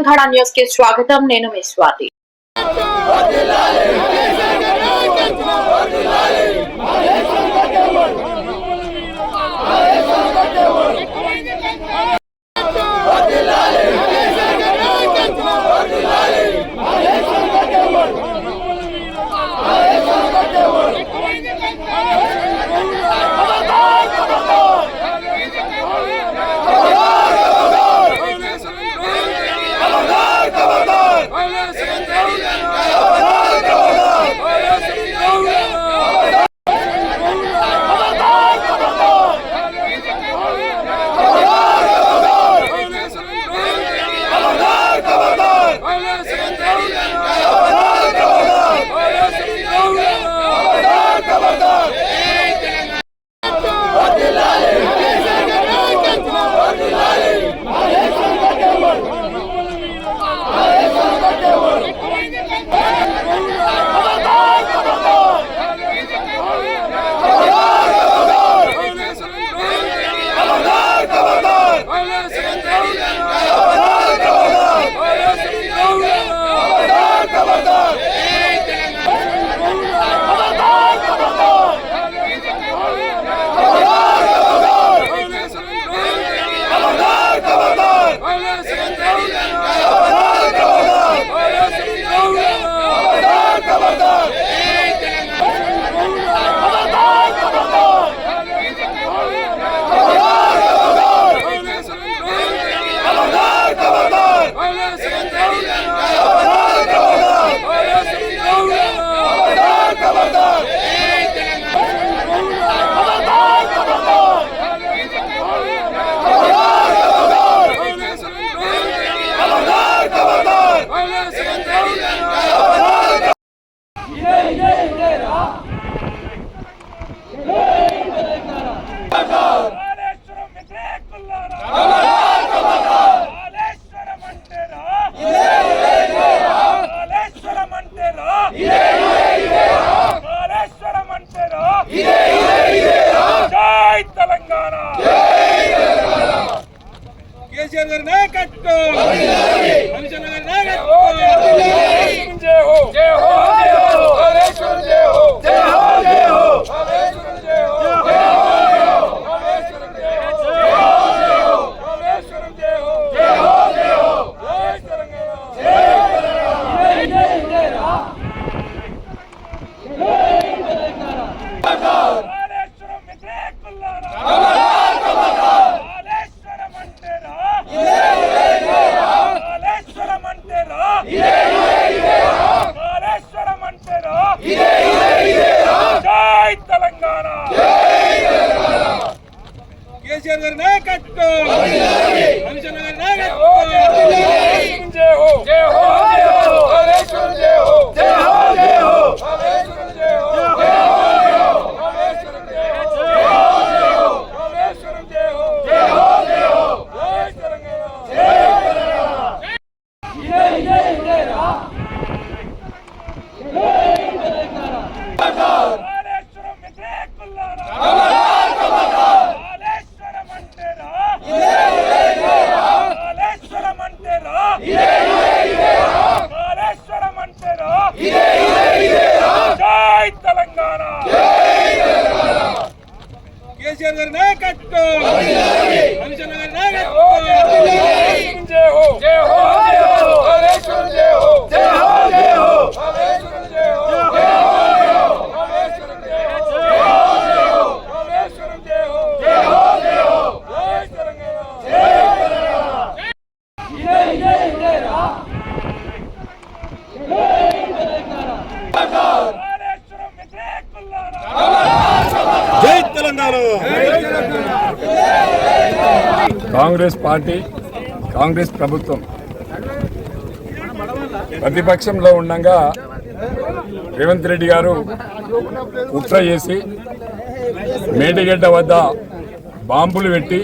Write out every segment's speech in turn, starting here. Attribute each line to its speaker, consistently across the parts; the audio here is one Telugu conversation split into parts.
Speaker 1: తెలంగాణ న్యూస్కి స్వాగతం నేను మీ స్వాతి
Speaker 2: కేసీఆర్ గారి నాయకత్వం హరిచంద్ర గారి నాయకత్వం జై హో జై హో జై హో కాళేశ్వరం జై హో జై హో జై హో కాళేశ్వరం జై హో జై హో కాళేశ్వరం జై హో కాళేశ్వరం జై హో జై హో జై హో జై తెలంగాణ జై కాళేశ్వరం వ్యతిరేకులారా కాళేశ్వరం అంటేరా కాళేశ్వరం అంటేరా కాళేశ్వరం అంటేరా జై తెలంగాణ కేసీఆర్ గారి నాయకత్వం హరిచంద్ర గారి నాయకత్వం జై హో జై హో జై హో కాళేశ్వరం జై హో జై హో జై హో కాళేశ్వరం జై హో జై హో కాళేశ్వరం జై హో జై హో కాళేశ్వరం జై హో జై హో జై హో జై తెలంగాణ జై కాళేశ్వరం వ్యతిరేకులారా కాళేశ్వరం అంటేరా కాళేశ్వరం అంటేరా కాళేశ్వరం అంటేరా జై తెలంగాణ! కేసీఆర్ గారి నాయకత్వం! హరిచంద్ర గారి నాయకత్వం! జయ హో! జయ హో జై హో కాళేశ్వరం జై హో జై హో జై హో కాళేశ్వరం జై హో జై హో కాళేశ్వరం జై హో జై హో కాళేశ్వరం జై హో జై హో జై హో జై తెలంగాణ జై కాళేశ్వరం వ్యతిరేకులారా
Speaker 3: జై తెలంగాణ కాంగ్రెస్ పార్టీ కాంగ్రెస్ ప్రభుత్వం ప్రతిపక్షంలో ఉండగా రేవంత్ రెడ్డి గారు కుట్ర చేసి మేటిగడ్డ వద్ద బాంబులు పెట్టి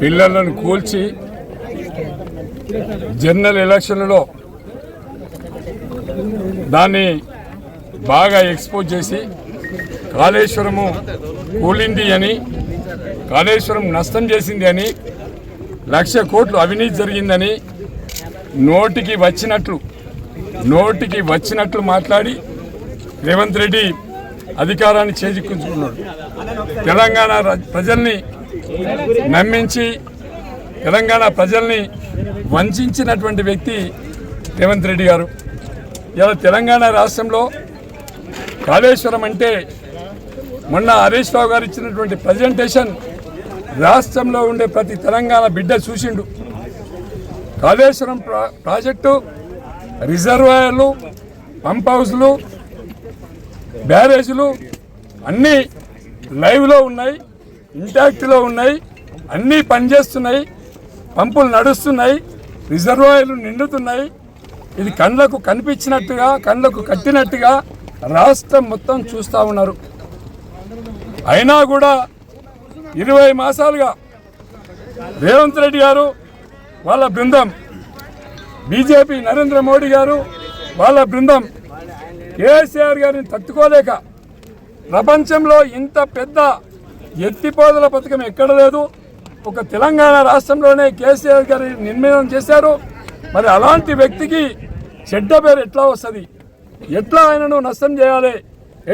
Speaker 3: పిల్లలను కూల్చి జనరల్ ఎలక్షన్లలో దాన్ని బాగా ఎక్స్పోజ్ చేసి కాళేశ్వరము కూలింది అని కాళేశ్వరం నష్టం చేసింది అని
Speaker 2: లక్ష కోట్లు అవినీతి జరిగిందని నోటికి వచ్చినట్లు నోటికి వచ్చినట్లు మాట్లాడి రేవంత్ రెడ్డి అధికారాన్ని చేజిక్కుంచుకున్నాడు. తెలంగాణ ప్రజల్ని నమ్మించి తెలంగాణ ప్రజల్ని వంచినటువంటి వ్యక్తి రేవంత్ రెడ్డి గారు. ఇలా తెలంగాణ రాష్ట్రంలో కాళేశ్వరం అంటే మొన్న హరీష్ రావు గారు ఇచ్చినటువంటి ప్రజెంటేషన్ రాష్ట్రంలో ఉండే ప్రతి తెలంగాణ బిడ్డ చూసిండు. కాళేశ్వరం ప్రా- ప్రాజెక్టు రిజర్వాయర్లు పంప్ హౌస్లు బ్యారేజీలు అన్నీ లైవ్లో ఉన్నాయి ఇంటాక్ట్లో ఉన్నాయి అన్నీ పనిచేస్తున్నాయి పంపులు నడుస్తున్నాయి రిజర్వాయర్లు నిండుతున్నాయి. ఇది కళ్ళకు కనిపించినట్టుగా కళ్ళకు కట్టినట్టుగా రాష్ట్రం మొత్తం చూస్తూ ఉన్నారు. అయినా కూడా ఇరవై మాసాలుగా రేవంత్ రెడ్డి గారు వాళ్ళ బృందం బీజేపీ నరేంద్ర మోడీ గారు వాళ్ళ బృందం కేసీఆర్ గారిని తట్టుకోలేక ప్రపంచంలో ఇంత పెద్ద ఎత్తిపోదల పథకం ఎక్కడ లేదు. ఒక తెలంగాణ రాష్ట్రంలోనే కేసీఆర్ గారి నిర్మాణం చేశారు. మరి అలాంటి వ్యక్తికి చెడ్డ పేరు ఎట్లా వస్తుంది? ఎట్లా ఆయనను నష్టం చేయాలి?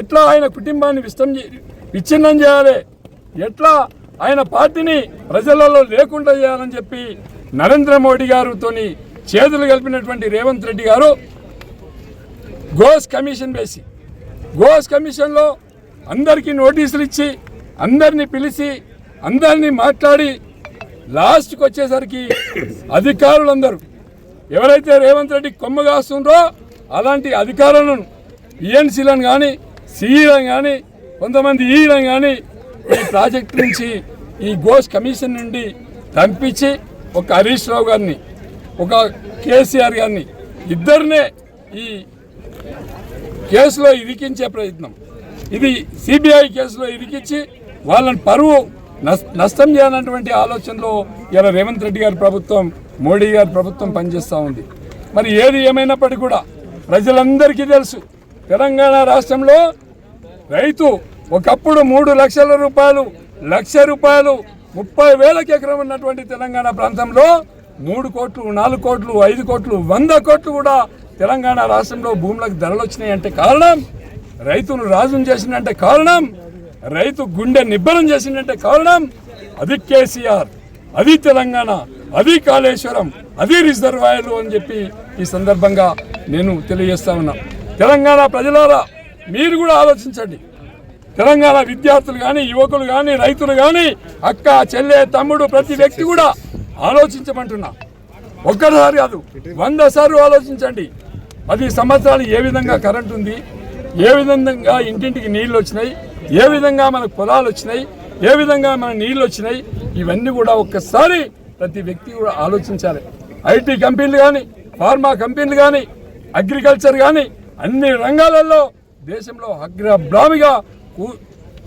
Speaker 2: ఎట్లా ఆయన కుటుంబాన్ని విష్టం విచ్ఛిన్నం చేయాలి. ఎట్లా? ఆయన పార్టీని ప్రజలలో లేకుండా చేయాలని చెప్పి నరేంద్ర మోడీ గారితో చేతులు కలిపినటువంటి రేవంత్ రెడ్డి గారు గోస్ కమిషన్ వేసి గోస్ కమిషన్లో అందరికీ నోటీసులు ఇచ్చి అందరినీ పిలిచి అందరినీ మాట్లాడి లాస్ట్కి వచ్చేసరికి అధికారులందరూ ఎవరైతే రేవంత్ రెడ్డి కొమ్మ కాస్తుండ్రో అలాంటి అధికారులను పిఎన్సీలను కానీ సిఈలను కానీ కొంతమంది ఈయన కానీ ఈ ప్రాజెక్ట్ నుంచి ఈ గోస్ కమిషన్ నుండి పంపించి ఒక హరీష్ రావు గారిని ఒక కేసీఆర్ గారిని ఇద్దరినే ఈ కేసులో ఇరికించే ప్రయత్నం. ఇది సిబిఐ కేసులో ఇరికించి వాళ్ళని పరువు నష్టం చేయాలన్నటువంటి ఆలోచనలో ఇలా రేవంత్ రెడ్డి గారి ప్రభుత్వం మోడీ గారి ప్రభుత్వం పనిచేస్తూ ఉంది. మరి ఏది ఏమైనప్పటికీ కూడా ప్రజలందరికీ తెలుసు తెలంగాణ రాష్ట్రంలో రైతు ఒకప్పుడు మూడు లక్షల రూపాయలు లక్ష రూపాయలు ముప్పై వేలకు ఎకరం ఉన్నటువంటి తెలంగాణ ప్రాంతంలో మూడు కోట్లు నాలుగు కోట్లు ఐదు కోట్లు వంద కోట్లు కూడా తెలంగాణ రాష్ట్రంలో భూములకు ధరలు వచ్చినాయి అంటే కారణం రైతును రాజును చేసిందంటే కారణం రైతు గుండె నిబ్బరం చేసిందంటే కారణం అది కేసీఆర్ అది తెలంగాణ అది కాళేశ్వరం అది రిజర్వాయర్లు అని చెప్పి ఈ సందర్భంగా నేను తెలియజేస్తా ఉన్నా. తెలంగాణ ప్రజలారా మీరు కూడా ఆలోచించండి. తెలంగాణ విద్యార్థులు కానీ యువకులు కానీ రైతులు కానీ అక్క చెల్లె తమ్ముడు ప్రతి వ్యక్తి కూడా ఆలోచించమంటున్నా. ఒక్కసారి కాదు వంద సార్లు ఆలోచించండి. పది సంవత్సరాలు ఏ విధంగా కరెంట్ ఉంది ఏ విధంగా ఇంటింటికి నీళ్ళు వచ్చినాయి ఏ విధంగా మనకు పొలాలు వచ్చినాయి ఏ విధంగా మన నీళ్ళు వచ్చినాయి ఇవన్నీ కూడా ఒక్కసారి ప్రతి వ్యక్తి కూడా ఆలోచించాలి. ఐటీ కంపెనీలు కానీ ఫార్మా కంపెనీలు కానీ అగ్రికల్చర్ కానీ అన్ని రంగాలలో దేశంలో అగ్రభ్రామిగా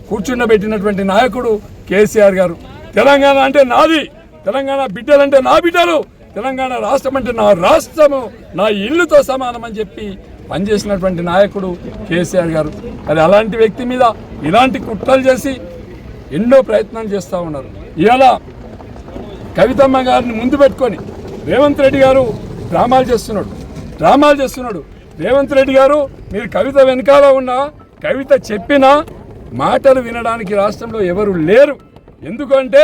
Speaker 2: కూర్చుండబెట్టినటువంటి నాయకుడు కేసీఆర్ గారు. తెలంగాణ అంటే నాది. తెలంగాణ బిడ్డలంటే నా బిడ్డలు. తెలంగాణ రాష్ట్రం అంటే నా రాష్ట్రము. నా ఇల్లుతో సమానం అని చెప్పి పనిచేసినటువంటి నాయకుడు కేసీఆర్ గారు. మరి అలాంటి వ్యక్తి మీద ఇలాంటి కుట్రలు చేసి ఎన్నో ప్రయత్నాలు చేస్తూ ఉన్నారు. ఇలా కవితమ్మ గారిని ముందు పెట్టుకొని రేవంత్ రెడ్డి గారు డ్రామాలు చేస్తున్నాడు. డ్రామాలు చేస్తున్నాడు. రేవంత్ రెడ్డి గారు మీరు కవిత వెనకాల ఉన్న కవిత చెప్పిన మాటలు వినడానికి రాష్ట్రంలో ఎవరు లేరు. ఎందుకంటే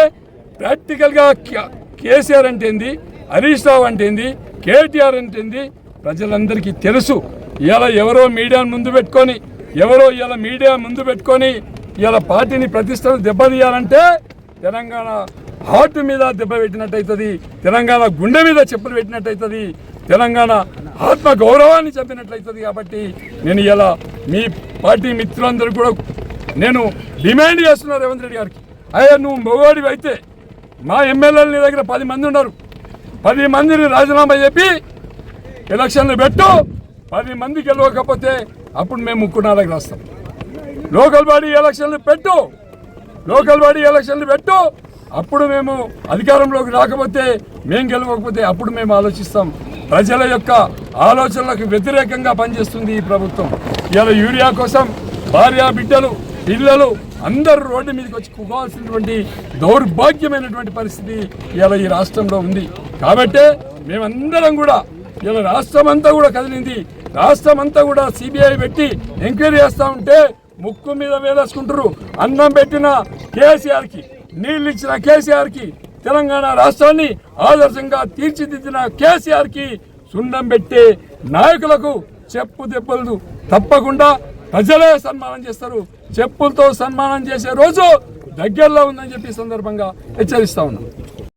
Speaker 2: ప్రాక్టికల్గా కే- కేసీఆర్ అంటే ఏంది? హరీష్ రావు అంటే ఏంది? కేటీఆర్ అంటే ఏంది? ప్రజలందరికీ తెలుసు. ఇలా ఎవరో మీడియాను ముందు పెట్టుకొని ఎవరో ఇలా మీడియా ముందు పెట్టుకొని ఇలా పార్టీని ప్రతిష్టలు దెబ్బతీయాలంటే తెలంగాణ హార్ట్ మీద దెబ్బ పెట్టినట్టయితుంది తెలంగాణ గుండె మీద చెప్పులు పెట్టినట్టయితుంది తెలంగాణ ఆత్మ గౌరవాన్ని చంపినట్లయితుంది కాబట్టి నేను ఇలా మీ పార్టీ మిత్రులందరూ కూడా నేను డిమాండ్ చేస్తున్నా రేవంత్ రెడ్డి గారికి. అయ్యా నువ్వు మొగోడివి అయితే మా ఎమ్మెల్యేలు నీ దగ్గర పది మంది ఉన్నారు. పది మందిని రాజీనామా చెప్పి ఎలక్షన్లు పెట్టు పది మంది గెలవకపోతే అప్పుడు మేము ముక్కునాలకు రాస్తాం లోకల్ బాడీ ఎలక్షన్లు పెట్టు లోకల్ బాడీ ఎలక్షన్లు పెట్టు అప్పుడు మేము అధికారంలోకి రాకపోతే మేము గెలవకపోతే అప్పుడు మేము ఆలోచిస్తాం. ప్రజల యొక్క ఆలోచనలకు వ్యతిరేకంగా పనిచేస్తుంది ఈ ప్రభుత్వం. ఇలా యూరియా కోసం భార్య బిడ్డలు పిల్లలు అందరూ రోడ్డు మీదకి వచ్చి కుగాల్సినటువంటి దౌర్భాగ్యమైనటువంటి పరిస్థితి ఇలా ఈ రాష్ట్రంలో ఉంది. కాబట్టే మేమందరం కూడా ఇలా రాష్ట్రం అంతా కూడా కదిలింది. రాష్ట్రం అంతా కూడా సిబిఐ పెట్టి ఎంక్వైరీ చేస్తూ ఉంటే ముక్కు మీద వేలేసుకుంటారు అన్నం పెట్టిన కేసీఆర్కి నీళ్ళు ఇచ్చిన కేసీఆర్కి తెలంగాణ రాష్ట్రాన్ని ఆదర్శంగా తీర్చిదిద్దిన కేసీఆర్కి సున్నం పెట్టే నాయకులకు చెప్పు దెబ్బలు తప్పకుండా ప్రజలే సన్మానం చేస్తారు. చెప్పులతో సన్మానం చేసే రోజు దగ్గరలో ఉందని చెప్పి సందర్భంగా హెచ్చరిస్తా ఉన్నాం.